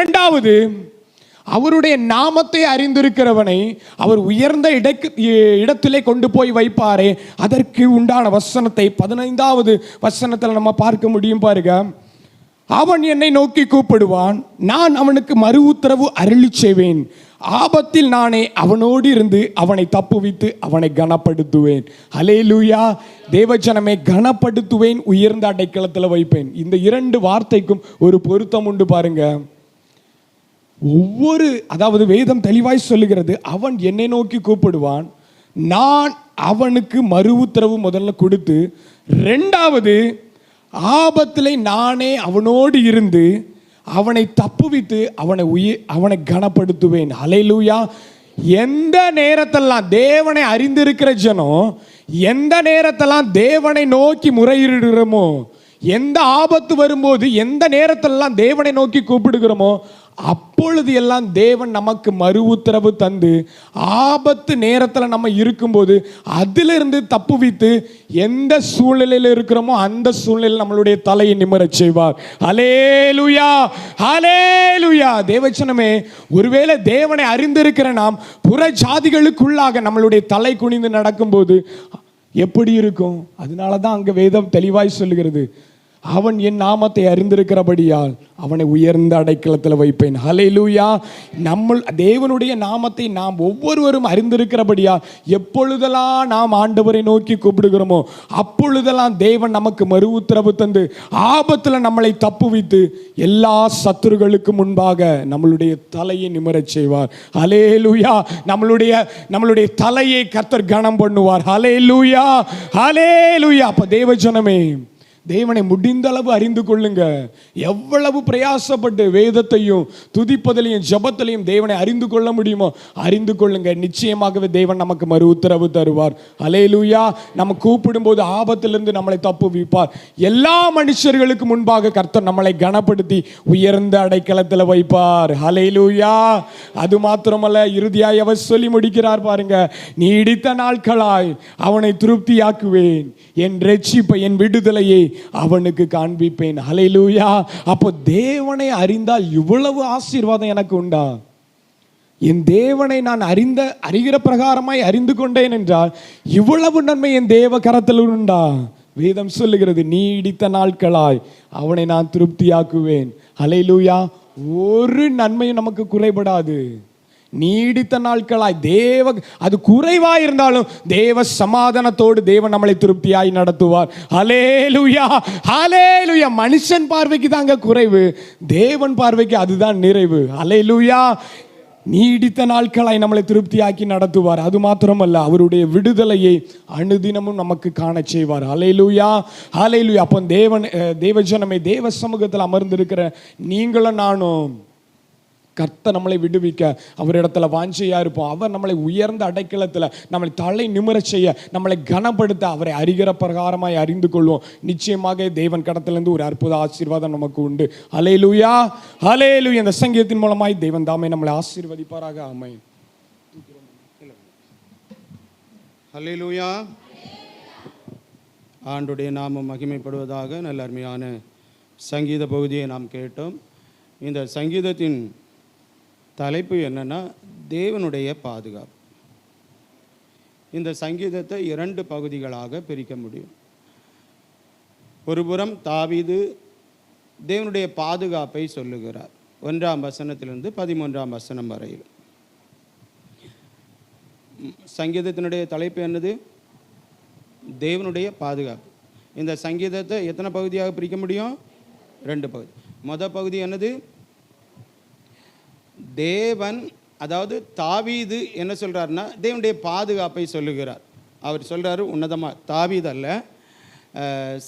இரண்டாவது அவருடைய நாமத்தை அறிந்திருக்கிறவனை அவர் உயர்ந்த இடக்கு இடத்திலே கொண்டு போய் வைப்பாரே. அதற்கு உண்டான வசனத்தை பதினைந்தாவது வசனத்தில் நம்ம பார்க்க முடியும் பாருங்க. அவன் என்னை நோக்கி கூப்பிடுவான் நான் அவனுக்கு மறு உத்தரவு அருளி செய்வேன். ஆபத்தில் நானே அவனோடு இருந்து அவனை தப்புவித்து அவனை கனப்படுத்துவேன். அலே லூயா தேவஜனமே கனப்படுத்துவேன் உயர்ந்த அடைக்கலத்தில் வைப்பேன். இந்த இரண்டு வார்த்தைக்கும் ஒரு பொருத்தம் உண்டு பாருங்க. ஒவ்வொரு அதாவது வேதம் தெளிவாய் சொல்லுகிறது அவன் என்னை நோக்கி கூப்பிடுவான். நான் அவனுக்கு மறு உத்தரவு முதல்ல கொடுத்து ரெண்டாவது ஆபத்தில் நானே அவனோடு இருந்து அவனை தப்புவித்து அவனை உயிர் அவனை கனப்படுத்துவேன். அலையிலூயா எந்த நேரத்தெல்லாம் தேவனை அறிந்திருக்கிற ஜனம் எந்த நேரத்தெல்லாம் தேவனை நோக்கி முறையிடுகிறோமோ எந்த ஆபத்து வரும்போது எந்த நேரத்திலெல்லாம் தேவனை நோக்கி கூப்பிடுகிறோமோ அப்பொழுது எல்லாம் தேவன் நமக்கு மறு உத்தரவு தந்து ஆபத்து நேரத்தில் நம்ம இருக்கும்போது அதிலிருந்து தப்புவித்து எந்த சூழ்நிலையில் இருக்கிறோமோ அந்த சூழ்நிலையில் நம்மளுடைய தலையை நிமிரச் செய்வார். அலேலுயா அலேலுயா தேவச்சனமே ஒருவேளை தேவனை அறிந்திருக்கிற நாம் புற ஜாதிகளுக்குள்ளாக நம்மளுடைய தலை குனிந்து நடக்கும்போது எப்படி இருக்கும்? அதனால தான் அங்கே வேதம் தெளிவாய் சொல்லுகிறது. அவன் என் நாமத்தை அறிந்திருக்கிறபடியால் அவனை உயர்ந்த அடைக்கலத்தில் வைப்பேன். ஹalleluya நம்ம தேவனுடைய நாமத்தை நாம் ஒவ்வொருவரும் அறிந்திருக்கிறபடியால் எப்பொழுதெல்லாம் நாம் ஆண்டவரை நோக்கி கூப்பிடுகிறோமோ அப்பொழுதெல்லாம் தேவன் நமக்கு மறு உத்தரவு தந்து ஆபத்தில் நம்மளை தப்புவித்து எல்லா சத்துருகளுக்கு முன்பாக நம்மளுடைய தலையை நிமிரச் செய்வார். லூயா நம்மளுடைய நம்மளுடைய தலையை கத்தர் கனம் பண்ணுவார். ஹalleluya ஹalleluya அப்போ தேவஜனமே தேவனை முடிந்தளவு அறிந்து கொள்ளுங்க. எவ்வளவு பிரயாசப்பட்டு வேதத்தையும் துதிப்பதிலையும் ஜபத்திலையும் தேவனை அறிந்து கொள்ள முடியுமோ அறிந்து கொள்ளுங்க. நிச்சயமாகவே தேவன் நமக்கு மறு உத்தரவு தருவார். அலேலூயா நம்ம கூப்பிடும்போது ஆபத்திலிருந்து நம்மளை தப்பு வைப்பார். எல்லா மனுஷர்களுக்கு முன்பாக கர்த்தர் நம்மளை கனப்படுத்தி உயர்ந்த அடைக்கலத்தில் வைப்பார். ஹலேலூயா அது மாத்திரமல்ல இறுதியாய் அவர் சொல்லி முடிக்கிறார் பாருங்க. நீடித்த நாட்களாய் அவனை திருப்தியாக்குவேன். என் ரட்சிப்பை என் விடுதலையை அவனுக்கு காண்பிப்பேன். அலையிலூயா அப்போ தேவனை அறிந்தால் இவ்வளவு ஆசீர்வாதம் எனக்கு உண்டா? என் தேவனை நான் அறிந்த அறிகிற பிரகாரமாய் அறிந்து கொண்டேன் என்றால் இவ்வளவு நன்மை என் தேவ கரத்தில் உண்டா? வேதம் சொல்லுகிறது நீடித்த நாட்களாய் அவனை நான் திருப்தியாக்குவேன். அலையிலூயா ஒரு நன்மையும் நமக்கு குறைபடாது. நீடித்த நாட்களாய் தேவ அது குறைவா இருந்தாலும் தேவ சமாதானத்தோடு தேவன் நம்மளை திருப்தியாய் நடத்துவார். ஹலேலுயா ஹலேலுயா மனுஷன் பார்வைக்கு தாங்க குறைவு தேவன் பார்வைக்கு அதுதான் நிறைவு. ஹலேலுயா நீடித்த நாட்களாய் நம்மளை திருப்தியாக்கி நடத்துவார். அது மாத்திரமல்ல அவருடைய விடுதலையை அனுதினமும் நமக்கு காண செய்வார். அலையிலுயா அலையிலுயா அப்போ தேவன் தேவஜனமே தேவ சமூகத்தில் அமர்ந்திருக்கிற நீங்களும் நானும் கர்த்த நம்மளை விடுவிக்க. அவரிடத்துல வாஞ்சையா இருப்போம். அவர் நம்மளை உயர்ந்த அடைக்கலத்தில் நம்மளை தலை நிமிரச் செய்ய நம்மளை கனப்படுத்த அவரை அறிகிற பிரகாரமாய் அறிந்து கொள்வோம். நிச்சயமாக தேவன் கடத்திலிருந்து ஒரு அற்புத ஆசீர்வாதம் நமக்கு உண்டு. அலையலுயா அலையலு இந்த சங்கீதத்தின் மூலமாய் தேவன் தாமே நம்மளை ஆசீர்வதிப்பாராக. அமை ஹல்லேலூயா ஆண்டுடைய நாமம் மகிமைப்படுவதாக நல்ல அருமையான சங்கீத பகுதியை நாம் கேட்டோம். இந்த சங்கீதத்தின் தலைப்பு என்னென்னா தேவனுடைய பாதுகாப்பு. இந்த சங்கீதத்தை இரண்டு பகுதிகளாக பிரிக்க முடியும். ஒருபுறம் தாவிது தேவனுடைய பாதுகாப்பை சொல்லுகிறார். ஒன்றாம் வசனத்திலிருந்து பதிமூன்றாம் வசனம் வரையில். சங்கீதத்தினுடைய தலைப்பு என்னது? தேவனுடைய பாதுகாப்பு. இந்த சங்கீதத்தை எத்தனை பகுதியாக பிரிக்க முடியும்? ரெண்டு பகுதி. மொதல் பகுதி என்னது? தேவன் அதாவது தாவீது என்ன சொல்கிறாருன்னா தேவனுடைய பாதுகாப்பை சொல்லுகிறார். அவர் சொல்கிறாரு உன்னதமாக தாவீது அல்ல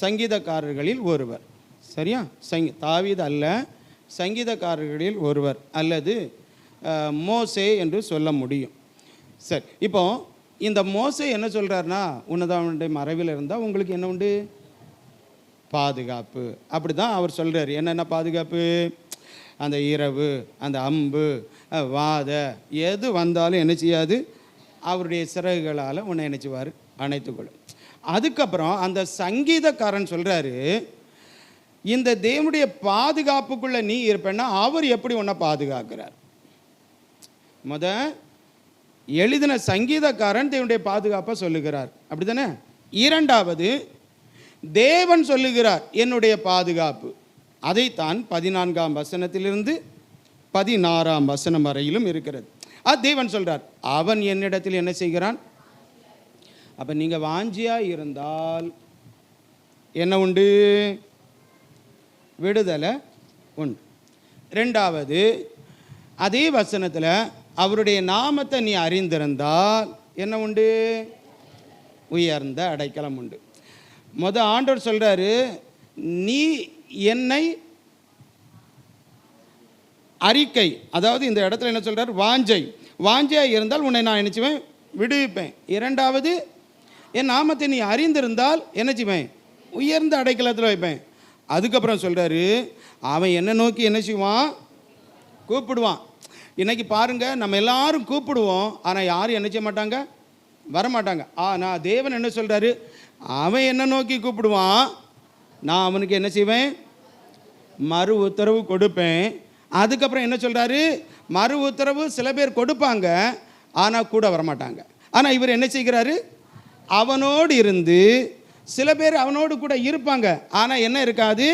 சங்கீதக்காரர்களில் ஒருவர். சரியா? சங் தாவீது அல்ல சங்கீதக்காரர்களில் ஒருவர் அல்லது மோசே என்று சொல்ல முடியும். சரி இப்போ இந்த மோசை என்ன சொல்கிறாருன்னா உன்னதவனுடைய மறைவில் இருந்தால் உங்களுக்கு என்ன உண்டு? பாதுகாப்பு. அப்படி தான் அவர் சொல்கிறார் என்னென்ன பாதுகாப்பு? அந்த இரவு அந்த அம்பு வாத எது வந்தாலும் என்ன செய்யாது? அவருடைய சிறகுகளால் உன்னை நினைச்சுவார் அணைத்துக்கொள்ளும். அதுக்கப்புறம் அந்த சங்கீதக்காரன் சொல்கிறாரு இந்த தேவனுடைய பாதுகாப்புக்குள்ளே நீ இருப்பேன்னா அவர் எப்படி உன்னை பாதுகாக்கிறார்? முத எழுதின சங்கீதக்காரன் தேவனுடைய பாதுகாப்பை சொல்லுகிறார். அப்படி தானே இரண்டாவது தேவன் சொல்லுகிறார் என்னுடைய பாதுகாப்பு. அதைத்தான் பதினான்காம் வசனத்திலிருந்து பதினாறாம் வசனம் வரையிலும் இருக்கிறது. அது தேவன் சொல்கிறார் அவன் என்னிடத்தில் என்ன செய்கிறான்? அப்போ நீங்கள் வாஞ்சியாக இருந்தால் என்ன உண்டு? விடுதலை உண்டு. ரெண்டாவது அதே வசனத்தில் அவருடைய நாமத்தை நீ அறிந்திருந்தால் என்ன உண்டு? உயர்ந்த அடைக்கலம் உண்டு. முத ஆண்டவர் சொல்கிறாரு நீ என்னை அறிக்கை அதாவது இந்த இடத்துல என்ன சொல்கிறார் வாஞ்சை. வாஞ்சையாக இருந்தால் உன்னை நான் நினச்சிவேன் விடுவிப்பேன். இரண்டாவது என் நாமத்தை நீ அறிந்திருந்தால் என்ன செய்வேன்? உயர்ந்த அடைக்கலத்தில் வைப்பேன். அதுக்கப்புறம் சொல்கிறாரு அவன் என்ன நோக்கி என்ன செய்வான்? கூப்பிடுவான். இன்னைக்கு பாருங்க நம்ம எல்லாரும் கூப்பிடுவோம் ஆனால் யாரும் என்ன செய்ய மாட்டாங்க? வர மாட்டாங்க ஆனால் தேவன் என்ன சொல்கிறாரு அவன் என்ன நோக்கி கூப்பிடுவான். நான் அவனுக்கு என்ன செய்வேன்? மறு உத்தரவு கொடுப்பேன். அதுக்கப்புறம் என்ன சொல்கிறாரு மறு உத்தரவு சில பேர் கொடுப்பாங்க ஆனால் கூட வரமாட்டாங்க. ஆனால் இவர் என்ன செய்கிறாரு? அவனோடு இருந்து சில பேர் அவனோடு கூட இருப்பாங்க ஆனால் என்ன இருக்காது?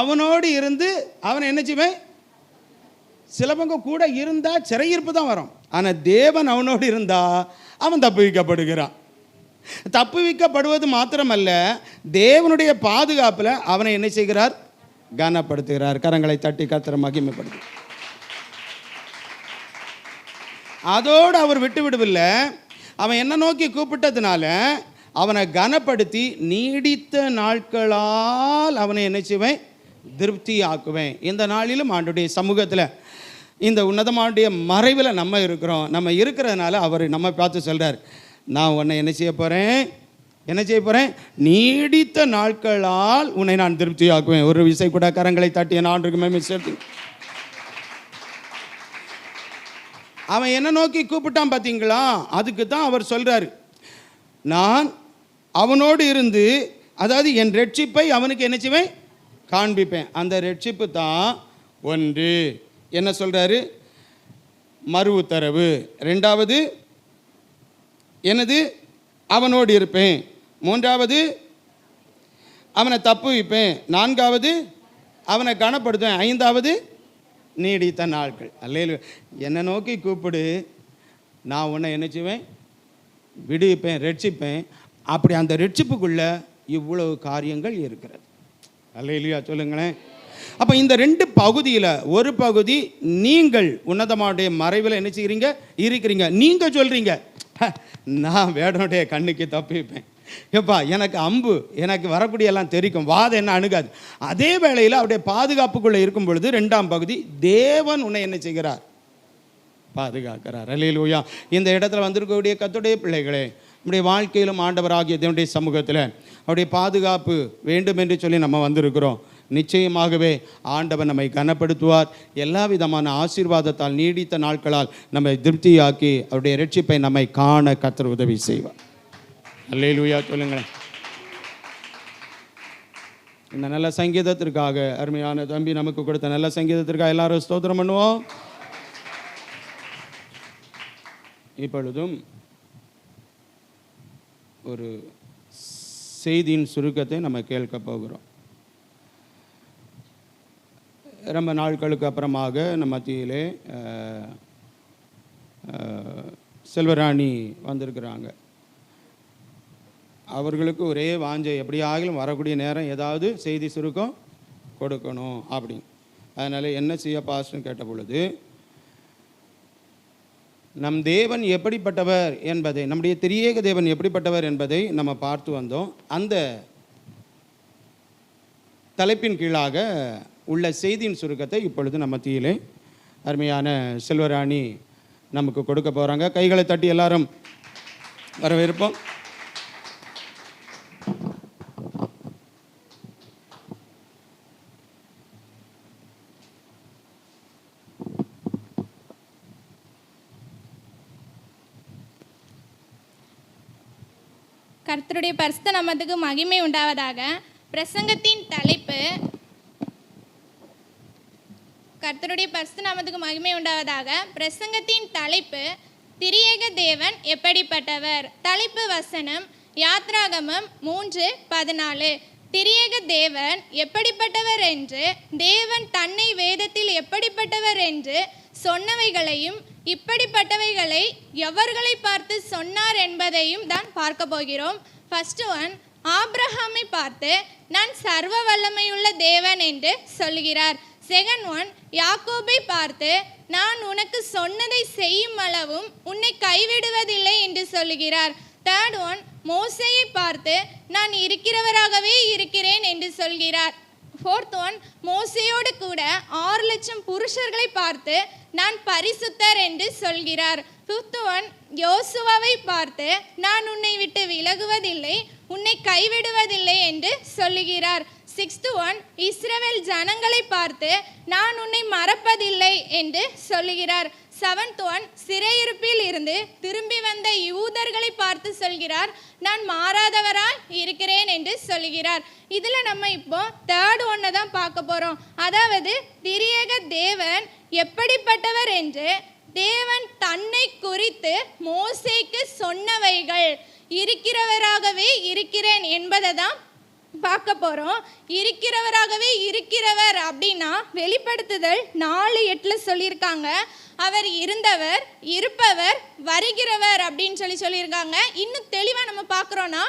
அவனோடு இருந்து அவனை என்ன செய்வேன்? சிலவங்க கூட இருந்தால் சிறையிருப்பு தான் வரும். ஆனால் தேவன் அவனோடு இருந்தால் அவன் தப்புவிக்கப்படுகிறான். தப்புவிக்கப்படுவது மாத்திரமல்ல தேவனுடைய பாதுகாப்பில் அவனை என்ன செய்கிறார்? கனப்படுத்துகிறார். கரங்களை தட்டி கத்திர மகிமைப்படுத்து அதோடு அவர் விட்டு விடவில்லை. அவன் என்ன நோக்கி கூப்பிட்டதுனால அவனை கனப்படுத்தி நீடித்த நாட்களால் அவனை என்ன செய்வேன்? திருப்தி ஆக்குவேன் இந்த நாளிலும் ஆண்டுடைய சமூகத்தில் இந்த உன்னதமானுடைய மறைவில் நம்ம இருக்கிறோம். நம்ம இருக்கிறதுனால அவர் நம்ம பார்த்து சொல்கிறார் நான் உன்னை என்ன செய்ய போகிறேன் என்ன செய்ய போகிறேன் நீடித்த நாட்களால் உன்னை நான் திருப்தி ஆக்குவேன் ஒரு விசை கூட கரங்களை தட்டிய நான் இருக்குமே மிஸ் அவன் என்ன நோக்கி கூப்பிட்டான் பார்த்தீங்களா அதுக்கு தான் அவர் சொல்கிறாரு நான் அவனோடு இருந்து அதாவது என் ரட்சிப்பை அவனுக்கு என்ன செய்வேன்? காண்பிப்பேன். அந்த ரட்சிப்பு தான் ஒன்று. என்ன சொல்கிறாரு மறு உத்தரவு ரெண்டாவது எனது அவனோடு இருப்பேன். மூன்றாவது அவனை தப்புவிப்பேன். நான்காவது அவனை கனப்படுத்துவேன். ஐந்தாவது நீடித்த நாட்கள். அல்லையில் என்னை நோக்கி கூப்பிடு. நான் உன்னை என்ன செய்வேன்? விடுவிப்பேன் ரட்சிப்பேன். அப்படி அந்த ரட்சிப்புக்குள்ள இவ்வளவு காரியங்கள் இருக்கிறது. அல்லையிலையா சொல்லுங்களேன். அப்போ இந்த ரெண்டு பகுதியில் ஒரு பகுதி நீங்கள் உன்னதமாவுடைய மறைவில் என்ன செய்கிறீங்க இருக்கிறீங்க. நீங்கள் சொல்கிறீங்க நான் வேடனுடைய கண்ணுக்கு தப்பிப்பேன். எப்பா எனக்கு அம்பு எனக்கு வரக்கூடிய எல்லாம் தெரிக்கும். வாதம் என்ன அணுகாது. அதே வேளையில் அவருடைய பாதுகாப்புக்குள்ளே இருக்கும் பொழுது ரெண்டாம் பகுதி தேவன் உன்னை என்ன செய்கிறார்? பாதுகாக்கிறார். அல்லேலூயா. இந்த இடத்துல வந்திருக்கக்கூடிய கத்துடைய பிள்ளைகளே நம்முடைய வாழ்க்கையிலும் ஆண்டவராகிய தேவனுடைய சமூகத்தில் அவருடைய பாதுகாப்பு வேண்டும் என்று சொல்லி நம்ம வந்திருக்கிறோம். நிச்சயமாகவே ஆண்டவர் நம்மை கனப்படுத்துவார். எல்லா விதமான ஆசீர்வாதத்தால் நீடித்த நாட்களால் நம்மை திருப்தியாக்கி அவருடைய ரட்சிப்பை நம்மை காண கத்தர் உதவி செய்வார். அல்லேலூயா. சொல்லுங்களேன். இந்த நல்ல சங்கீதத்திற்காக அருமையான தம்பி நமக்கு கொடுத்த நல்ல சங்கீதத்திற்காக எல்லாரும் ஸ்தோத்திரம் பண்ணுவோம். இப்பொழுதும் ஒரு செய்தியின் சுருக்கத்தை நம்ம கேட்க போகிறோம். ரொம்ப நாட்களுக்கு அப்புறமாக நம்ம மத்தியிலே செல்வராணி வந்திருக்கிறாங்க. அவர்களுக்கு ஒரே வாஞ்சை எப்படி ஆகிலும் வரக்கூடிய நேரம் ஏதாவது செய்தி சுருக்கம் கொடுக்கணும் அப்படின்னு. அதனால் என்ன செய்ய பாஸ்ட்னு கேட்ட பொழுது நம் தேவன் எப்படிப்பட்டவர் என்பதை நம்முடைய திரியேக தேவன் எப்படிப்பட்டவர் என்பதை நம்ம பார்த்து வந்தோம். அந்த தலைப்பின் கீழாக உள்ள செய்தியின் சுருக்கத்தை இப்பொழுது நம்ம மத்தியிலே அருமையான செல்வராணி நமக்கு கொடுக்க போகிறாங்க கைகளை தட்டி எல்லாரும் வரவேற்போம். கர்த்தருடைய பரிசுத்த நமத்துக்கு மகிமை உண்டாவதாக. பிரசங்கத்தின் தலைப்பு கர்த்தருடைய பரிசு நாமத்துக்கு மகிமை உண்டாவதாக. பிரசங்கத்தின் தலைப்பு திரியேக தேவன் எப்படிப்பட்டவர்? தலைப்பு வசனம் யாத்ராகமம் மூன்று பதினாலு. திரியேக தேவன் எப்படிப்பட்டவர் என்று தேவன் தன்னை வேதத்தில் எப்படிப்பட்டவர் என்று சொன்னவைகளையும் இப்படிப்பட்டவைகளை எவர்களை பார்த்து சொன்னார் என்பதையும் தான் பார்க்க போகிறோம். ஃபர்ஸ்ட் ஒன் ஆப்ரஹாமை பார்த்து நான் சர்வ வல்லமையுள்ள தேவன் என்று சொல்கிறார் செகண்ட் ஒன் யாக்கோபை பார்த்து நான் உனக்கு சொன்னதை செய்யும் அளவும் உன்னை கைவிடுவதில்லை என்று சொல்லுகிறார். தேர்ட் ஒன் மோசையை பார்த்து நான் இருக்கிறவராகவே இருக்கிறேன் என்று சொல்கிறார். ஃபோர்த் ஒன் மோசையோடு கூட ஆறு லட்சம் புருஷர்களை பார்த்து நான் பரிசுத்தர் என்று சொல்கிறார். ஃபிஃப்த் ஒன் யோசுவாவை பார்த்து நான் உன்னை விட்டு விலகுவதில்லை உன்னை கைவிடுவதில்லை என்று சொல்லுகிறார். சிக்ஸ்து ஒன் இஸ்ரவேல் ஜனங்களை பார்த்து நான் உன்னை மறப்பதில்லை என்று சொல்லுகிறார். செவன்த் ஒன் சிறையிருப்பில் இருந்து திரும்பி வந்த யூதர்களை பார்த்து சொல்கிறார் நான் மாறாதவராய் இருக்கிறேன் என்று சொல்கிறார் இதில் நம்ம இப்போ தேர்ட் ஒன்னை தான் பார்க்க போகிறோம் அதாவது திரியேக தேவன் எப்படிப்பட்டவர் என்று தேவன் தன்னை குறித்து மோசைக்கு சொன்னவைகள் இருக்கிறவராகவே இருக்கிறேன் என்பதை தான் பார்க்க போகிறோம் இருக்கிறவராகவே இருக்கிறவர் அப்படின்னா வெளிப்படுத்துதல் நாலு எட்டில் சொல்லியிருக்காங்க. அவர் இருந்தவர் இருப்பவர் வருகிறவர் அப்படின்னு சொல்லி சொல்லியிருக்காங்க. இன்னும் தெளிவாக நம்ம பார்க்குறோன்னா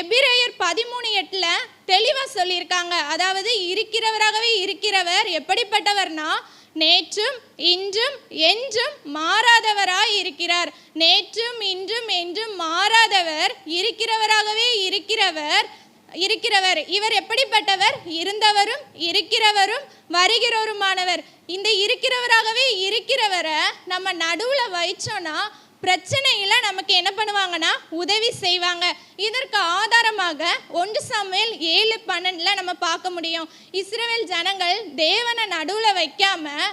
எபிரேயர் பதிமூணு எட்டில் தெளிவாக சொல்லியிருக்காங்க. அதாவது இருக்கிறவராகவே இருக்கிறவர் எப்படிப்பட்டவர்னா நேற்றும் இன்றும் என்றும் மாறாதவராய் இருக்கிறார். நேற்றும் இன்றும் என்றும் மாறாதவர் இருக்கிறவராகவே இருக்கிறவர் இருக்கிறவர். இவர் எப்படிப்பட்டவர்? இருந்தவரும் இருக்கிறவரும் வருகிறவருமானவர். இந்த இருக்கிறவராகவே இருக்கிறவரை நம்ம நடுவில் வைச்சோன்னா பிரச்சனையில் நமக்கு என்ன பண்ணுவாங்கன்னா உதவி செய்வாங்க. இதற்கு ஆதாரமாக ஒன்று சமையல் ஏழு பன்னெண்டில் நம்ம பார்க்க முடியும். இஸ்ரேல் ஜனங்கள் தேவனை நடுவில் வைக்காமல்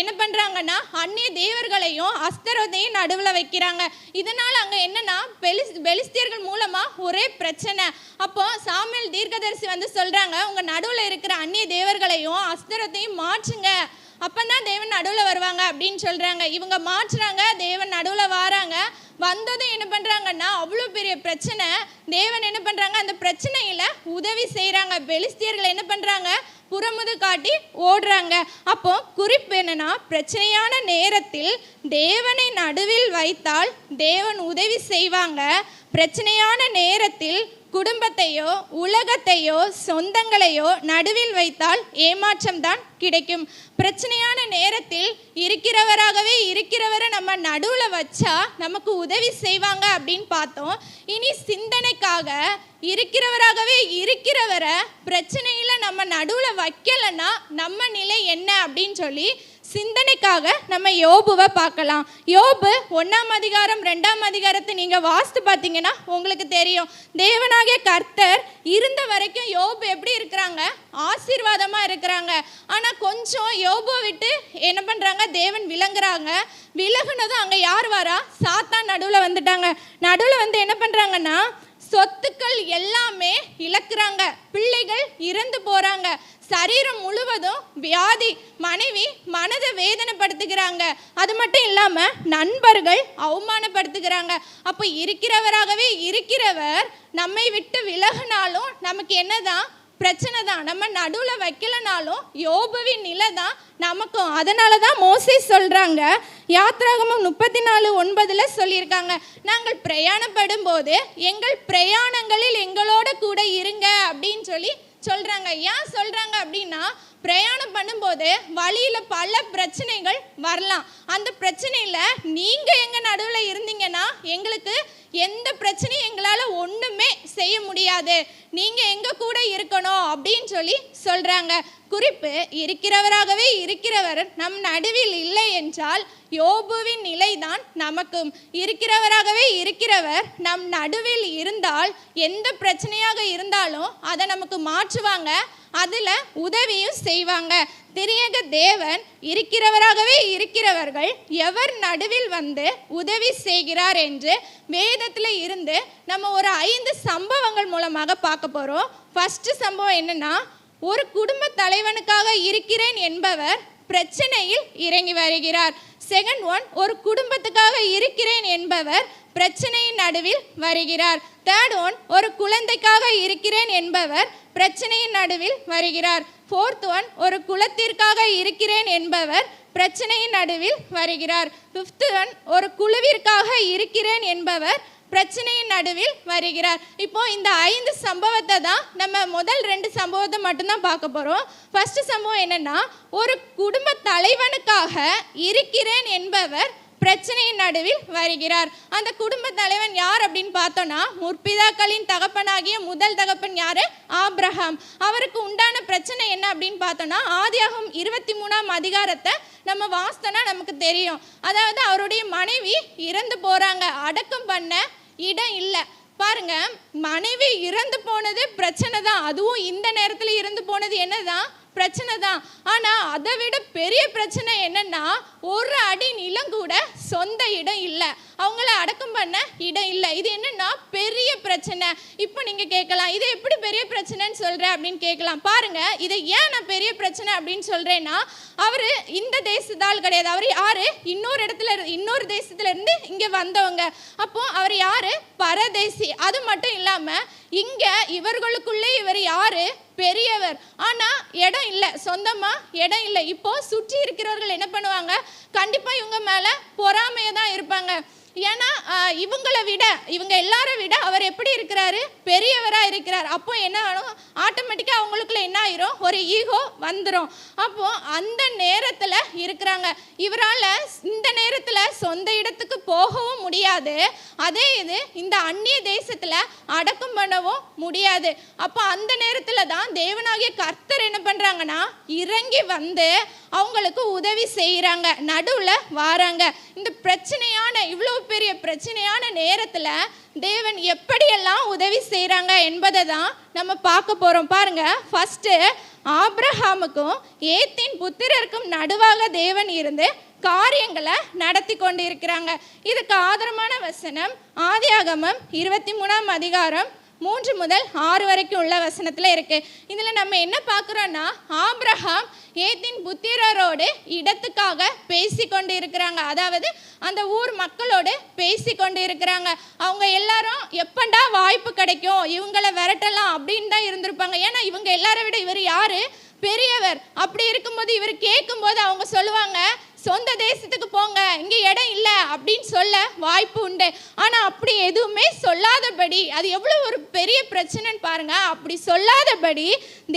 என்ன பண்ணுறாங்கன்னா அந்நிய தேவர்களையும் அஸ்தரத்தையும் நடுவில் வைக்கிறாங்க. இதனால் அங்கே என்னன்னா பெலிஸ் பெலிஸ்தியர்கள் மூலமாக ஒரே பிரச்சனை. அப்போது சாமியல் தீர்க்கதரிசி வந்து சொல்கிறாங்க உங்கள் நடுவில் இருக்கிற அந்நிய தேவர்களையும் அஸ்தரத்தையும் மாற்றுங்க. அப்போ தான் தேவன் நடுவில் வருவாங்க அப்படின்னு சொல்கிறாங்க இவங்க மாற்றுறாங்க தேவன் நடுவில் வாராங்க. வந்ததும் என்ன பண்ணுறாங்கன்னா அவ்வளோ பெரிய பிரச்சனை. தேவன் என்ன பண்ணுறாங்க அந்த பிரச்சனையில் உதவி செய்கிறாங்க பெலிஸ்தியர்கள் என்ன பண்ணுறாங்க புறமுது காட்டி ஓடுறாங்க. அப்போ குறிப்பு என்னன்னா பிரச்சனையான நேரத்தில் தேவனை நடுவில் வைத்தால் தேவன் உதவி செய்வாங்க. பிரச்சனையான நேரத்தில் குடும்பத்தையோ உலகத்தையோ சொந்தங்களையோ நடுவில் வைத்தால் ஏமாற்றம் தான் கிடைக்கும். பிரச்சனையான நேரத்தில் இருக்கிறவராகவே இருக்கிறவரை நம்ம நடுவில் வச்சா நமக்கு உதவி செய்வாங்க அப்படின்னு பார்த்தோம். இனி சிந்தனைக்காக இருக்கிறவராகவே இருக்கிறவரை பிரச்சனையில் நம்ம நடுவில் வைக்கலைன்னா நம்ம நிலை என்ன அப்படின்னு சொல்லி சிந்தனைக்காக நம்ம யோபுவை பார்க்கலாம். யோபு ஒன்றாம் அதிகாரம் ரெண்டாம் அதிகாரத்தை நீங்கள் வாஸ்து பார்த்தீங்கன்னா உங்களுக்கு தெரியும். தேவனாகிய கர்த்தர் இருந்த வரைக்கும் யோபு எப்படி இருக்கிறாங்க? ஆசீர்வாதமாக இருக்கிறாங்க. ஆனால் கொஞ்சம் யோபுவை விட்டு என்ன பண்ணுறாங்க தேவன் விளங்குறாங்க. விலகுனதும் அங்கே யார் வரா? சாத்தான் நடுவில் வந்துட்டாங்க. நடுவில் வந்து என்ன பண்ணுறாங்கன்னா சொத்துக்கள் எல்லாமே இழக்கிறாங்க. பிள்ளைகள் இறந்து போகிறாங்க சரீரம் முழுவதும் வியாதி மனைவி மனதை வேதனைப்படுத்துகிறாங்க. அது மட்டும் இல்லாம நண்பர்கள் அவமானப்படுத்துகிறாங்க. அப்போ இருக்கிறவராகவே இருக்கிறவர் நம்மை விட்டு விலகினாலும் நமக்கு என்னதான்? பிரச்சனை தான். நம்ம நடுவில் வைக்கலனாலும் யோபுவின் நிலை தான் நமக்கும். அதனால தான் மோசி சொல்கிறாங்க யாத்ராகமம் முப்பத்தி நாலு ஒன்பதில் சொல்லியிருக்காங்க. நாங்கள் பிரயாணப்படும் போது எங்கள் பிரயாணங்களில் எங்களோட கூட இருங்க அப்படின்னு சொல்லி சொல்கிறாங்க ஏன் சொல்கிறாங்க அப்படின்னா பிரயாணம் பண்ணும்போது வழியில் பல பிரச்சனைகள் வரலாம். அந்த பிரச்சனையில் நீங்கள் எங்கள் நடுவில் இருந்தீங்கன்னா எங்களுக்கு எந்த பிரச்சனையும் எங்களால் ஒன்றுமே செய்ய முடியாது. நீங்கள் எங்கள் கூட இருக்கணும் அப்படின்னு சொல்லி சொல்கிறாங்க குறிப்பு இருக்கிறவராகவே இருக்கிறவர் நம் நடுவில் இல்லை என்றால் யோபுவின் நிலைதான் நமக்கும். இருக்கிறவராகவே இருக்கிறவர் நம் நடுவில் இருந்தால் எந்த பிரச்சனையாக இருந்தாலும் அதை நமக்கு மாற்றுவாங்க. அதில் உதவியும் செய்வாங்க. திரியக தேவன் இருக்கிறவராகவே இருக்கிறவர்கள் எவர் நடுவில் வந்து உதவி செய்கிறார் என்று வேதத்தில் இருந்து நம்ம ஒரு ஐந்து சம்பவங்கள் மூலமாக பார்க்க போகிறோம் ஃபஸ்ட்டு சம்பவம் என்னன்னா ஒரு குடும்ப தலைவனுக்காக இருக்கிறேன் என்பவர் பிரச்சனையில் இறங்கி வருகிறார். செகண்ட் ஒன் ஒரு குடும்பத்துக்காக இருக்கிறேன் என்பவர் பிரச்சனையின் நடுவில் வருகிறார். தேர்ட் ஒன் ஒரு குழந்தைக்காக இருக்கிறேன் என்பவர் பிரச்சனையின் நடுவில் வருகிறார். ஃபோர்த் ஒன் ஒரு குலத்திற்காக இருக்கிறேன் என்பவர் பிரச்சனையின் நடுவில் வருகிறார். ஃபிஃப்த் ஒன் ஒரு குழுவிற்காக இருக்கிறேன் என்பவர் பிரச்சனையின் நடுவில் வருகிறார். இப்போ இந்த ஐந்து சம்பவத்தை தான் நம்ம முதல் ரெண்டு சம்பவத்தை மட்டும்தான் பார்க்க போகிறோம் ஃபர்ஸ்ட் சம்பவம் என்னன்னா ஒரு குடும்ப தலைவனுக்காக இருக்கிறேன் என்பவர் பிரச்சனையின் நடுவில் வருகிறார். அந்த குடும்ப தலைவன் யார் அப்படின்னு பார்த்தோன்னா முற்பிதாக்களின் தகப்பனாகிய முதல் தகப்பன் யாரு? ஆப்ரஹாம். அவருக்கு உண்டான பிரச்சனை என்ன அப்படின்னு பார்த்தோன்னா ஆதியாகம் இருபத்தி மூணாம் அதிகாரத்தை நம்ம வாஸ்தனா நமக்கு தெரியும். அதாவது அவருடைய மனைவி இறந்து போறாங்க. அடக்கம் பண்ண இடம் இல்லை. பாருங்க மனைவி இறந்து போனது பிரச்சனை தான். அதுவும் இந்த நேரத்தில் இறந்து போனது என்னதான்? பிரச்சனை தான். ஆனால் அதை விட பெரிய பிரச்சனை என்னன்னா ஒரு அடி நிலம் கூட சொந்த இடம் இல்லை. அவங்கள அடக்கம் பண்ண இடம் இல்லை. இது என்னன்னா பெரிய பிரச்சனை. இப்போ நீங்கள் கேட்கலாம் இது எப்படி பெரிய பிரச்சனைன்னு சொல்கிறேன் அப்படின்னு கேட்கலாம். பாருங்க இதை ஏன் நான் பெரிய பிரச்சனை அப்படின்னு சொல்கிறேன்னா அவர் இந்த தேசத்தால் கிடையாது. அவர் யாரு? இன்னொரு இடத்துல இரு- இன்னொரு தேசத்துல இருந்து இங்கே வந்தவங்க. அப்போ அவர் யாரு? பரதேசி. அது மட்டும் இல்லாமல் இங்கே இவர்களுக்குள்ளே இவர் யாரு? பெரியவர். ஆனா இடம் இல்லை. சொந்தமா இடம் இல்லை. இப்போ சுற்றி இருக்கிறவர்கள் என்ன பண்ணுவாங்க? கண்டிப்பா இவங்க மேல பொறாமையை தான் இருப்பாங்க. ஏன்னா இவங்களை விட இவங்க எல்லாரை விட அவர் எப்படி இருக்கிறாரு? பெரியவராக இருக்கிறார். அப்போ என்ன ஆகும்? ஆட்டோமேட்டிக்காக அவங்களுக்குள்ள என்ன ஆயிரும்? ஒரு ஈகோ வந்துடும் அப்போ அந்த நேரத்தில் இருக்கிறாங்க. இவரால் இந்த நேரத்தில் சொந்த இடத்துக்கு போகவும் முடியாது. அதே இது இந்த அந்நிய தேசத்தில் அடக்கம் பண்ணவும் முடியாது. அப்போ அந்த நேரத்தில் தான் தேவனாகிய கர்த்தர் என்ன பண்ணுறாங்கன்னா இறங்கி வந்து அவங்களுக்கு உதவி செய்கிறாங்க நடுவில் வாராங்க. இந்த பிரச்சனையான இவ்வளோ பெரிய பிரச்சனையான நேரத்தில் தேவன் எப்படியெல்லாம் உதவி செய்கிறாங்க என்பதை தான் நம்ம பார்க்க போகிறோம் பாருங்க ஃபஸ்ட்டு ஆப்ரஹாமுக்கும் ஏத்தின் புத்திரருக்கும் நடுவாக தேவன் இருந்து காரியங்களை நடத்தி கொண்டு இருக்கிறாங்க இதுக்கு ஆதாரமான வசனம் ஆதியாகமம் இருபத்தி மூணாம் அதிகாரம் மூன்று முதல் ஆறு வரைக்கும் உள்ள வசனத்தில் இருக்குது இதில் நம்ம என்ன பார்க்குறோன்னா ஆப்ரஹாம் ஏத்தின் புத்திரரோடு இடத்துக்காக பேசி கொண்டு இருக்கிறாங்க. அதாவது அந்த ஊர் மக்களோடு பேசி கொண்டு இருக்கிறாங்க. அவங்க எல்லாரும் எப்பண்டா வாய்ப்பு கிடைக்கும்? இவங்களை விரட்டலாம் அப்படின்னு தான் இருந்திருப்பாங்க. ஏன்னா இவங்க எல்லாரை விட இவர் யார்? பெரியவர். அப்படி இருக்கும்போது இவர் கேட்கும்போது அவங்க சொல்லுவாங்க சொந்த தேசத்துக்கு போங்க இங்கே இடம் இல்லை அப்படின்னு சொல்ல வாய்ப்பு உண்டு. ஆனால் அப்படி எதுவுமே சொல்லாதபடி அது எவ்வளோ ஒரு பெரிய பிரச்சனைன்னு பாருங்க. அப்படி சொல்லாதபடி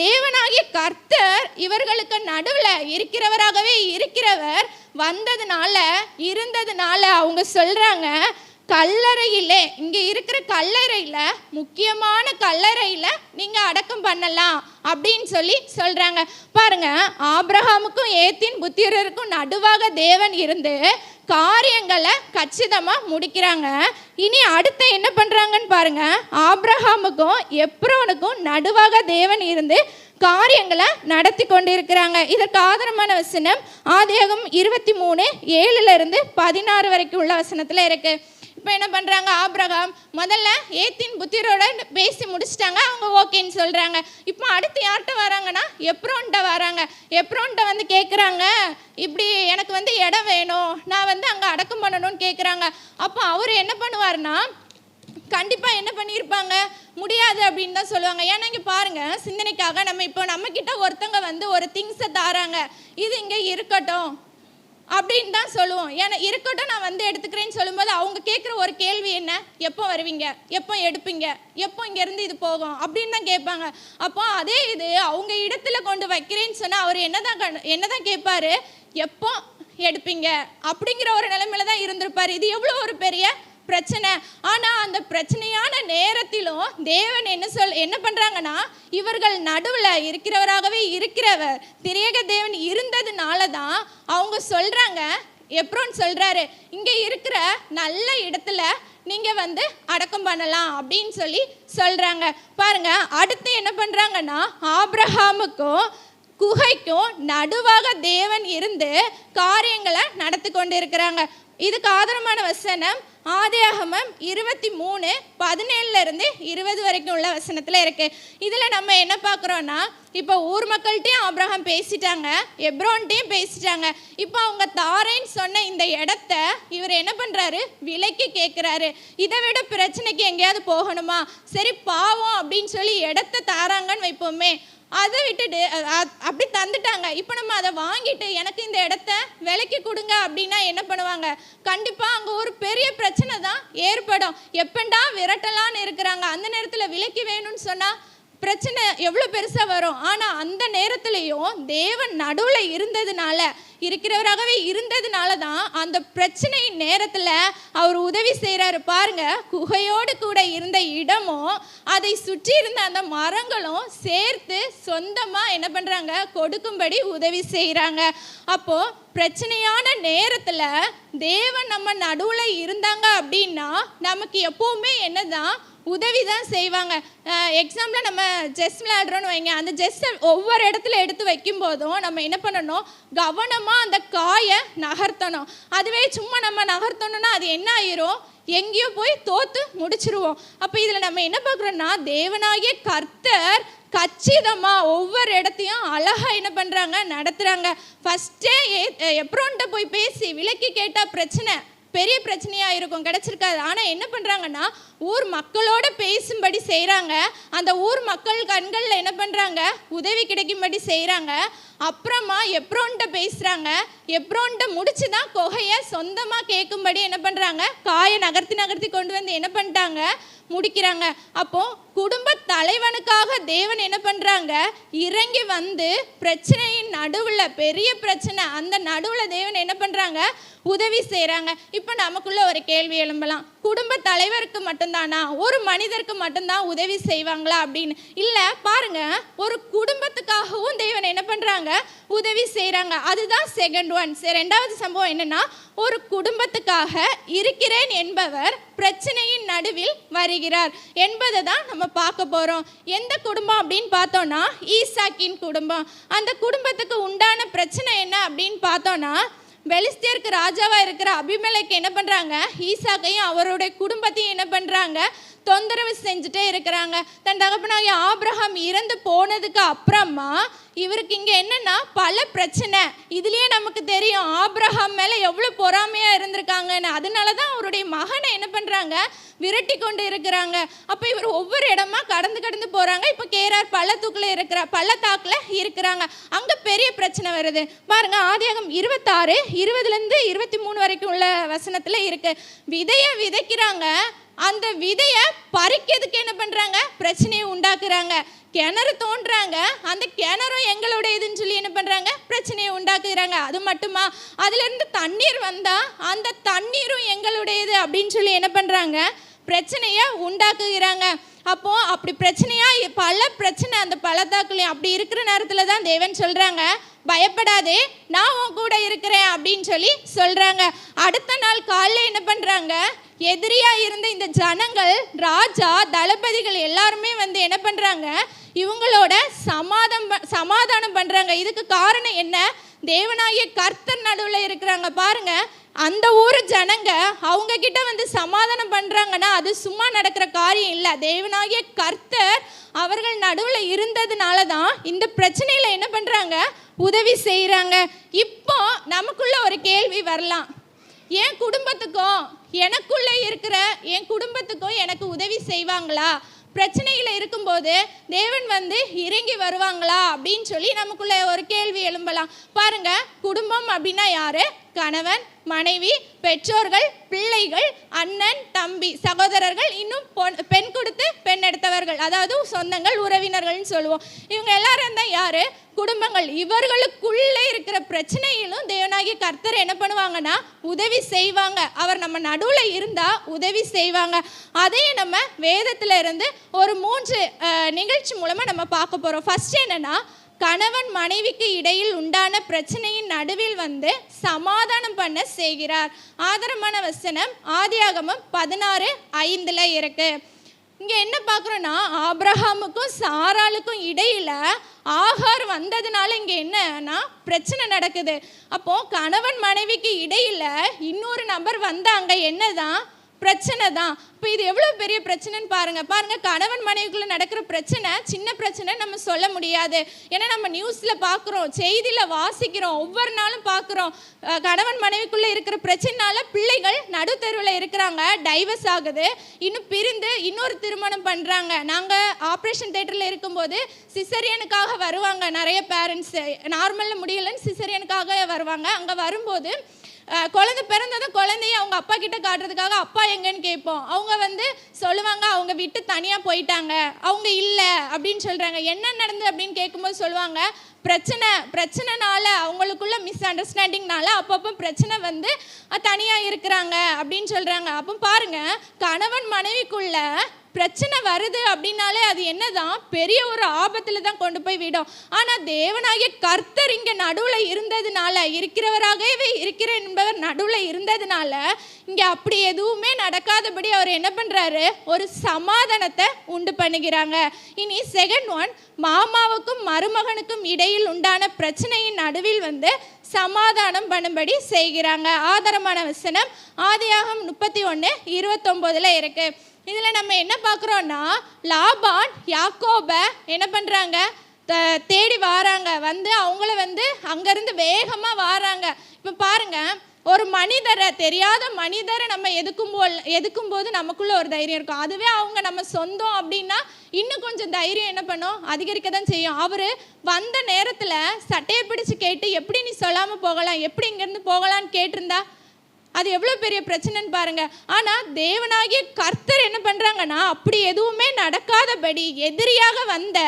தேவனாகிய கர்த்தர் இவர்களுக்கு நடுவில் இருக்கிறவராகவே இருக்கிறவர் வந்ததுனால இருந்ததுனால அவங்க சொல்கிறாங்க கல்லறையிலே இங்கே இருக்கிற கல்லறையில் முக்கியமான கல்லறையில் நீங்கள் அடக்கம் பண்ணலாம் அப்படின்னு சொல்லி சொல்கிறாங்க பாருங்க ஆப்ரஹாமுக்கும் ஏத்தின் புத்திரருக்கும் நடுவாக தேவன் இருந்து காரியங்களை கச்சிதமாக முடிக்கிறாங்க. இனி அடுத்து என்ன பண்ணுறாங்கன்னு பாருங்க ஆப்ரஹாமுக்கும் எப்ரோனுக்கும் நடுவாக தேவன் இருந்து காரியங்களை நடத்தி கொண்டிருக்கிறாங்க. இதற்கு ஆதாரமான வசனம் ஆதியாகம் இருபத்தி மூணு ஏழுல இருந்து பதினாறு வரைக்கும் உள்ள வசனத்தில் இருக்குது இப்போ என்ன பண்ணுறாங்க ஆப்ரகாம் முதல்ல ஏத்தின் புத்திரோட பேசி முடிச்சிட்டாங்க. அவங்க ஓகேன்னு சொல்கிறாங்க இப்போ அடுத்து யார்கிட்ட வராங்கன்னா? எப்ரோன்ட்ட வராங்க. எப்ரோன்ட்ட வந்து கேட்குறாங்க இப்படி எனக்கு வந்து இடம் வேணும். நான் வந்து அங்கே அடக்கம் பண்ணணும்னு கேட்குறாங்க அப்போ அவர் என்ன பண்ணுவார்னா கண்டிப்பாக என்ன பண்ணியிருப்பாங்க முடியாது அப்படின்னு தான் சொல்லுவாங்க. ஏன்னா இங்கே பாருங்கள் சிந்தனைக்காக நம்ம இப்போ நம்மக்கிட்ட ஒருத்தங்க வந்து ஒரு திங்ஸை தாராங்க. இது இங்கே இருக்கட்டும். அப்படின்னு தான் சொல்லுவோம். ஏன்னா இருக்கட்டும் நான் வந்து எடுத்துக்கிறேன்னு சொல்லும்போது அவங்க கேட்குற ஒரு கேள்வி என்ன? எப்போ வருவீங்க? எப்போ எடுப்பீங்க? எப்போ இங்கேருந்து இது போகும்? அப்படின்னு தான் கேட்பாங்க. அப்போ அதே இது அவங்க இடத்துல கொண்டு வைக்கிறேன்னு சொன்னால் அவர் என்னதான் கண்- என்னதான் கேட்பாரு? எப்போ எடுப்பீங்க? அப்படிங்கிற ஒரு நிலைமையில தான் இருந்திருப்பார். இது எவ்வளோ ஒரு பெரிய பிரச்சனை. ஆனா அந்த பிரச்சனையான நேரத்திலும் தேவன் என்ன சொல் என்ன பண்றாங்கன்னா இவர்கள் நடுவில் இருக்கிறவராகவே இருக்கிறவர். திரியக தேவன் இருந்ததுனால தான் அவங்க சொல்றாங்க. எப்ரோன் சொல்றாரு இங்க இருக்கிற நல்ல இடத்துல நீங்க வந்து அடக்கம் பண்ணலாம் அப்படின்னு சொல்லி சொல்றாங்க. பாருங்க அடுத்து என்ன பண்றாங்கன்னா ஆப்ரஹாமுக்கும் குகைக்கும் நடுவாக தேவன் இருந்து காரியங்களை நடத்தி கொண்டு இருக்கிறாங்க இதுக்கு ஆதாரமான வசனம் ஆதியாகமம் இருபத்தி மூணு பதினேழுல இருந்து இருபது வரைக்கும் உள்ள வசனத்தில் இருக்குது இதில் நம்ம என்ன பார்க்குறோன்னா இப்போ ஊர் மக்கள்கிட்டயும் ஆபிரகாம் பேசிட்டாங்க எப்ரோன்ட்டையும் பேசிட்டாங்க. இப்போ அவங்க தாரேன்னு சொன்ன இந்த இடத்த இவர் என்ன பண்ணுறாரு விலைக்கு கேட்குறாரு இதை விட பிரச்சனைக்கு எங்கேயாவது போகணுமா? சரி பாவம் அப்படின்னு சொல்லி இடத்த தாராங்கன்னு வைப்போமே. அதை விட்டுட்டு அப்படி தந்துட்டாங்க. இப்போ நம்ம அதை வாங்கிட்டு எனக்கு இந்த இடத்த விலைக்கு கொடுங்க அப்படின்னா என்ன பண்ணுவாங்க? கண்டிப்பாக அங்கே ஒரு பெரிய பிரச்சனை தான் ஏற்படும். எப்பண்டா விரட்டலான்னு இருக்கிறாங்க. அந்த நேரத்தில் விலைக்கு வேணும்னு சொன்னால் பிரச்சனை எவ்வளோ பெருசாக வரும்? ஆனால் அந்த நேரத்துலையும் தேவன் நடுவில் இருந்ததுனால இருக்கிறவராகவே இருந்ததுனால தான் அந்த பிரச்சனையின் நேரத்தில் அவர் உதவி செய்கிறாரு பாருங்க குகையோடு கூட இருந்த இடமும் அதை சுற்றி இருந்த அந்த மரங்களும் சேர்த்து சொந்தமாக என்ன பண்ணுறாங்க கொடுக்கும்படி உதவி செய்கிறாங்க அப்போது பிரச்சனையான நேரத்தில் தேவன் நம்ம நடுவில் இருந்தாங்க அப்படின்னா நமக்கு எப்போவுமே என்னதான்? உதவி தான் செய்வாங்க எக்ஸாம்பிளாக நம்ம செஸ் விளையாடுறோன்னு வைங்க. அந்த செஸ்ஸை ஒவ்வொரு இடத்துல எடுத்து வைக்கும் போதும் நம்ம என்ன பண்ணணும்? கவனமாக அந்த காயை நகர்த்தணும். அதுவே சும்மா நம்ம நகர்த்தணும்னா அது என்ன ஆயிரும்? எங்கேயோ போய் தோத்து முடிச்சிருவோம். அப்போ இதில் நம்ம என்ன பார்க்குறோம்னா தேவனாகிய கர்த்தர் கச்சிதமாக ஒவ்வொரு இடத்தையும் அழகாக என்ன பண்ணுறாங்க நடத்துகிறாங்க ஃபஸ்ட்டே எப்ரோன்ட்ட போய் பேசி விலக்கி கேட்டால் பிரச்சனை. பெரிய பிரச்சனையாக இருக்கும் கிடைச்சிருக்காது. ஆனால் என்ன பண்ணுறாங்கன்னா ஊர் மக்களோட பேசும்படி செய்கிறாங்க அந்த ஊர் மக்கள் கண்களில் என்ன பண்ணுறாங்க உதவி கிடைக்கும்படி செய்கிறாங்க அப்புறமா எப்ரோன்ட்ட பேசுகிறாங்க எப்ரோன்ட்ட முடிச்சு தான் கொகையை சொந்தமாக கேட்கும்படி என்ன பண்ணுறாங்க காயை நகர்த்தி நகர்த்தி கொண்டு வந்து என்ன பண்ணிட்டாங்க? முடிக்கிறாங்க. அப்போது குடும்ப தலைவனுக்காக தேவன் என்ன பண்ணுறாங்க இறங்கி வந்து பிரச்சனையின் நடுவில் பெரிய பிரச்சனை அந்த நடுவில் தேவன் என்ன பண்ணுறாங்க உதவி செய்கிறாங்க இப்போ நமக்குள்ள ஒரு கேள்வி எழும்பலாம். குடும்ப தலைவருக்கு மட்டும்தானா? ஒரு மனிதருக்கு மட்டும்தான் உதவி செய்வாங்களா அப்படின்னு? இல்லை பாருங்க ஒரு குடும்பத்துக்காகவும் தேவன் என்ன பண்ணுறாங்க உதவி செய்கிறாங்க அதுதான் செகண்ட் ஒன் ரெண்டாவது சம்பவம் என்னன்னா ஒரு குடும்பத்துக்காக இருக்கிறேன் என்பவர் பிரச்சனையின் நடுவில் வருகிறார் என்பதை தான் நம்ம நம்ம பார்க்க போகிறோம் எந்த குடும்பம் அப்படின்னு பார்த்தோம்னா ஈசாக்கின் குடும்பம். அந்த குடும்பத்துக்கு உண்டான பிரச்சனை என்ன அப்படின்னு பார்த்தோம்னா பெலிஸ்தியருக்கு ராஜாவாக இருக்கிற அபிமலைக்கு என்ன பண்ணுறாங்க ஈசாக்கையும் அவருடைய குடும்பத்தையும் என்ன பண்ணுறாங்க தொந்தரவு செஞ்சுட்டே இருக்கிறாங்க. தன் தகப்பனாகிய ஆபிரகாம் இறந்து போனதுக்கு அப்புறமா இவருக்கு இங்கே என்னன்னா பல பிரச்சனை. இதுலேயே நமக்கு தெரியும் ஆபிரகாம் மேலே எவ்வளோ பொறாமையாக இருந்திருக்காங்கன்னு. அதனால தான் அவருடைய மகனை என்ன பண்ணுறாங்க விரட்டி கொண்டு இருக்கிறாங்க. அப்போ இவர் ஒவ்வொரு இடமா கடந்து கடந்து போகிறாங்க இப்போ கேரார் பள்ளத்தூக்கில் இருக்கிற பள்ளத்தாக்கில் இருக்கிறாங்க. அங்கே பெரிய பிரச்சனை வருது. பாருங்க ஆதியாகம் இருபத்தாறு இருபதுலேருந்து இருபத்தி மூணு வரைக்கும் உள்ள வசனத்தில் இருக்கு. விதையை விதைக்கிறாங்க அந்த விதையை பறிக்கிறதுக்கு என்ன பண்ணுறாங்க பிரச்சனையை உண்டாக்குறாங்க. கிணறு தோன்றாங்க. அந்த கிணறும் எங்களுடையதுன்னு சொல்லி என்ன பண்ணுறாங்க பிரச்சனையை உண்டாக்குறாங்க. அது மட்டுமா? அதுலேருந்து தண்ணீர் வந்தால் அந்த தண்ணீரும் எங்களுடையது அப்படின்னு சொல்லி என்ன பண்ணுறாங்க பிரச்சனையை உண்டாக்குகிறாங்க. அப்போ அப்படி பிரச்சனையாக பல பிரச்சனை அந்த பள்ளத்தாக்குலையும் அப்படி இருக்கிற நேரத்தில் தான் தேவன் சொல்கிறாங்க பயப்படாதே நான் உன் கூட இருக்கிறேன் அப்படின்னு சொல்லி சொல்கிறாங்க அடுத்த நாள் காலைல என்ன பண்ணுறாங்க எதிரியா இருந்த இந்த ஜனங்கள் ராஜா தளபதிகள் எல்லாருமே வந்து என்ன பண்றாங்க? இவங்களோட சமாதம் ப- சமாதானம் பண்றாங்க. இதுக்கு காரணம் என்ன? தேவனாகிய கர்த்தர் நடுவில் இருக்கிறாங்க. பாருங்க அந்த ஊர் ஜனங்க அவங்க கிட்ட வந்து சமாதானம் பண்றாங்கன்னா அது சும்மா நடக்கிற காரியம் இல்லை. தேவனாகிய கர்த்தர் அவர்கள் நடுவில் இருந்ததுனால தான் இந்த பிரச்சனையில என்ன பண்றாங்க? உதவி செய்கிறாங்க இப்போ நமக்குள்ள ஒரு கேள்வி வரலாம். என் குடும்பத்துக்கும் எனக்குள்ளே இருக்கிற என் குடும்பத்துக்கும் எனக்கு உதவி செய்வாங்களா? பிரச்சனையில் இருக்கும்போது தேவன் வந்து இறங்கி வருவாங்களா அப்படின்னு சொல்லி நமக்குள்ள ஒரு கேள்வி எழும்பலாம். பாருங்க குடும்பம் அப்படின்னா யாரு? கணவன் மனைவி பெற்றோர்கள் பிள்ளைகள் அண்ணன் தம்பி சகோதரர்கள் இன்னும் பொன் பெண் கொடுத்து பெண் எடுத்தவர்கள் அதாவது சொந்தங்கள் உறவினர்கள்னு சொல்லுவோம். இவங்க எல்லாரும் தான் யாரு? குடும்பங்கள். இவர்களுக்குள்ளே இருக்கிற பிரச்சனையிலும் தேவனாகிய கர்த்தர் என்ன பண்ணுவாங்கன்னா உதவி செய்வாங்க. அவர் நம்ம நடுவில் இருந்தால் உதவி செய்வாங்க. அதையும் நம்ம வேதத்தில் இருந்து ஒரு மூன்று நிகழ்ச்சி மூலமாக நம்ம பார்க்க போகிறோம் ஃபர்ஸ்ட் என்னன்னா கணவன் மனைவிக்கு இடையில் உண்டான பிரச்சனையின் நடுவில் வந்து சமாதானம் பண்ண செய்கிறார். ஆதரமான வசனம் ஆதியாகமம் பதினாறு ஐந்தில் இருக்கு. இங்கே என்ன பார்க்குறோன்னா ஆப்ரஹாமுக்கும் சாராளுக்கும் இடையில் ஆகார் வந்ததுனால இங்கே என்னன்னா பிரச்சனை நடக்குது. அப்போது கணவன் மனைவிக்கு இடையில் இன்னொரு நபர் வந்தாங்க. என்னதான்? பிரச்சனை தான். இப்போ இது எவ்வளோ பெரிய பிரச்சனைன்னு பாருங்கள் பாருங்கள் கணவன் மனைவிக்குள்ளே நடக்கிற பிரச்சனை சின்ன பிரச்சனை நம்ம சொல்ல முடியாது. ஏன்னா நம்ம நியூஸில் பார்க்குறோம் செய்தியில் வாசிக்கிறோம் ஒவ்வொரு நாளும் பார்க்குறோம் கணவன் மனைவிக்குள்ளே இருக்கிற பிரச்சனைனால பிள்ளைகள் நடுத்தெருவில் இருக்கிறாங்க டைவர்ஸ் ஆகுது. இன்னும் பிரிந்து இன்னொரு திருமணம் பண்ணுறாங்க நாங்கள் ஆப்ரேஷன் தேட்டரில் இருக்கும்போது சிசரியனுக்காக வருவாங்க நிறைய பேரண்ட்ஸு. நார்மலில் முடியலன்னு சிசரியனுக்காக வருவாங்க. அங்கே வரும்போது குழந்தை பிறந்ததை குழந்தைய அவங்க அப்பா கிட்ட காட்டுறதுக்காக அப்பா எங்கன்னு கேட்போம். அவங்க வந்து சொல்லுவாங்க அவங்க விட்டு தனியா போயிட்டாங்க. அவங்க இல்லை அப்படின்னு சொல்றாங்க. என்ன நடந்தது அப்படின்னு கேட்கும்போது சொல்லுவாங்க பிரச்சனை பிரச்சனைனால அவங்களுக்குள்ள மிஸ் அண்டர்ஸ்டாண்டிங்னால அப்பப்போ பிரச்சனை வந்து தனியாக தனியா இருக்கிறாங்க அப்படின்னு சொல்றாங்க. அப்போ பாருங்க கணவன் மனைவிக்குள்ள பிரச்சனை வருது அப்படின்னாலே அது என்னதான்? பெரிய ஒரு ஆபத்துல தான் கொண்டு போய் விடும். ஆனா தேவனாகிய கர்த்தர் இங்க நடுவுல இருந்ததுனால இருக்கிறவராகவே இருக்கிற என்பவர் நடுவுல இருந்ததுனால இங்க அப்படி எதுவுமே நடக்காதபடி அவர் என்ன பண்றாரு? ஒரு சமாதானத்தை உண்டு பண்ணுகிறாங்க. இனி செகண்ட் ஒன் மாமாவுக்கும் மருமகனுக்கும் இடையில் உண்டான பிரச்சனையின் நடுவில் வந்து சமாதானம் பண்ணும்படி செய்கிறாங்க. ஆதாரமான வசனம் ஆதியாகம் முப்பத்தி ஒன்று இருபத்தொம்போதில் இருக்குது இதில் நம்ம என்ன பார்க்குறோன்னா லாபான் யாக்கோபை என்ன பண்ணுறாங்க தேடி வாராங்க. வந்து அவங்கள வந்து அங்கேருந்து வேகமாக வாராங்க. இப்போ பாருங்கள் ஒரு மனிதரை தெரியாத மனிதரை நம்ம எதுக்கும் போல் எதுக்கும் போது நமக்குள்ள ஒரு தைரியம் இருக்கும். அதுவே அவங்க நம்ம சொந்தம் அப்படின்னா இன்னும் கொஞ்சம் தைரியம் என்ன பண்ணும்? அதிகரிக்க தான் செய்யும். அவர் வந்த நேரத்தில் சட்டையை பிடிச்சு கேட்டு எப்படி நீ சொல்லாமல் போகலாம்? எப்படி இங்கேருந்து போகலான்னு கேட்டிருந்தா அது எவ்வளோ பெரிய பிரச்சனைன்னு பாருங்க. ஆனால் தேவனாகிய கர்த்தர் என்ன பண்ணுறாங்கன்னா அப்படி எதுவுமே நடக்காதபடி எதிரியாக வந்த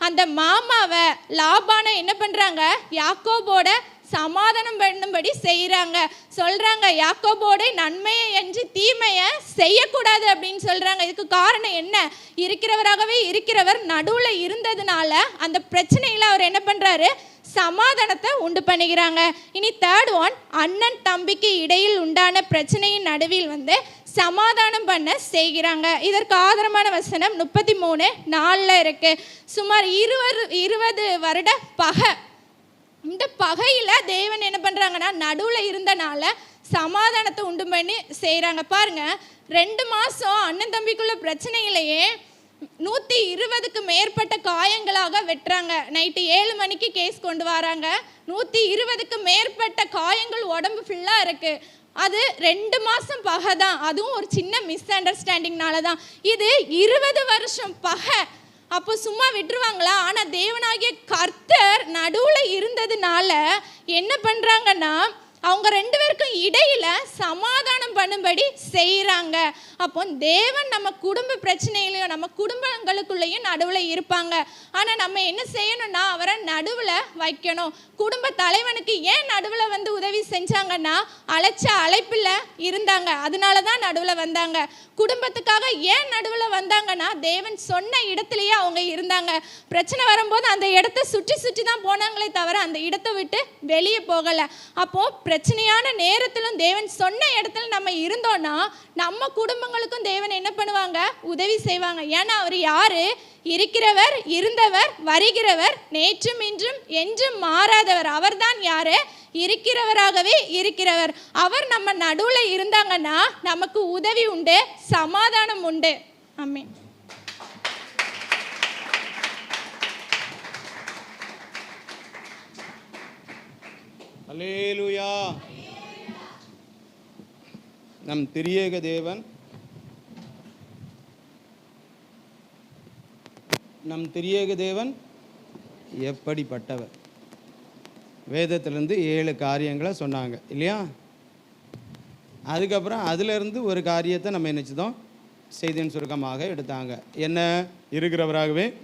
அந்த மாமாவை லாபானை என்ன பண்ணுறாங்க யாக்கோபோட சமாதானம் பண்ணும்படி செய்கிறாங்க சொல்கிறாங்க யாக்கோபோட நன்மையை என்று தீமையை செய்யக்கூடாது அப்படின்னு சொல்கிறாங்க இதுக்கு காரணம் என்ன? இருக்கிறவராகவே இருக்கிறவர் நடுவில் இருந்ததுனால அந்த பிரச்சனையில் அவர் என்ன பண்ணுறாரு சமாதானத்தை உண்டு பண்ணுகிறாங்க இனி தேர்ட் ஒன் அண்ணன் தம்பிக்கு இடையில் உண்டான பிரச்சனையின் நடுவில் வந்து சமாதானம் பண்ண செய்கிறாங்க. இதற்கு ஆதாரமான வசனம் முப்பத்தி மூணு நாலில் இருக்கு. சுமார் இருவர் இருபது வருட பகை இந்த பகையில் தேவன் என்ன பண்ணுறாங்கன்னா நடுவில் இருந்தனால சமாதானத்தை உண்டு பண்ணி செய்கிறாங்க பாருங்கள் ரெண்டு மாதம் அண்ணன் தம்பிக்குள்ள பிரச்சனையிலேயே நூற்றி இருபதுக்கு மேற்பட்ட காயங்களாக வெட்டுறாங்க. நைட்டு ஏழு மணிக்கு கேஸ் கொண்டு வராங்க. நூற்றி இருபதுக்கு மேற்பட்ட காயங்கள் உடம்பு ஃபுல்லாக இருக்குது அது ரெண்டு மாதம் பகை தான். அதுவும் ஒரு சின்ன மிஸ் அண்டர்ஸ்டாண்டிங்னால தான் இது இருபது வருஷம் பகை. அப்போ சும்மா விட்டுருவாங்களா? ஆனால் தேவனாகிய கர்த்தர் நடுவில் இருந்ததுனால என்ன பண்ணுறாங்கன்னா அவங்க ரெண்டு பேருக்கும் இடையில சமாதானம் பண்ணும்படி செய்கிறாங்க அப்போ தேவன் நம்ம குடும்ப பிரச்சனையிலையும் நம்ம குடும்பங்களுக்குள்ளேயும் நடுவில் இருப்பாங்க. ஆனால் நம்ம என்ன செய்யணும்னா அவரை நடுவில் வைக்கணும். குடும்ப தலைவனுக்கு ஏன் நடுவில் வந்து உதவி செஞ்சாங்கன்னா அழைச்ச அழைப்பில் இருந்தாங்க. அதனால தான் நடுவில் வந்தாங்க. குடும்பத்துக்காக ஏன் நடுவில் வந்தாங்கன்னா தேவன் சொன்ன இடத்துலயே அவங்க இருந்தாங்க. பிரச்சனை வரும்போது அந்த இடத்த சுற்றி சுற்றி தான் போனாங்களே தவிர அந்த இடத்தை விட்டு வெளியே போகலை. அப்போது பிரச்சனையான நேரத்திலும் தேவன் சொன்ன இடத்துல நம்ம இருந்தோம்னா நம்ம குடும்பங்களுக்கும் தேவன் என்ன பண்ணுவாங்க? உதவி செய்வாங்க. ஏன்னா அவர் யாரு? இருக்கிறவர் இருந்தவர் வருகிறவர் நேற்றும் இன்றும் என்றும் மாறாதவர். அவர்தான் யாரு? இருக்கிறவராகவே இருக்கிறவர். அவர் நம்ம நடுவில் இருந்தாங்கன்னா நமக்கு உதவி உண்டு சமாதானம் உண்டு. அம்மீன் அலேலுயா நம் திரியேக தேவன் நம் திரியேக தேவன் எப்படிப்பட்டவர்? வேதத்திலேருந்து ஏழு காரியங்களை சொன்னாங்க இல்லையா? அதுக்கப்புறம் அதிலிருந்து ஒரு காரியத்தை நம்ம நினச்சதோம் செய்தியின் சுருக்கமாக எடுத்தாங்க. என்ன? இருக்கிறவராகவே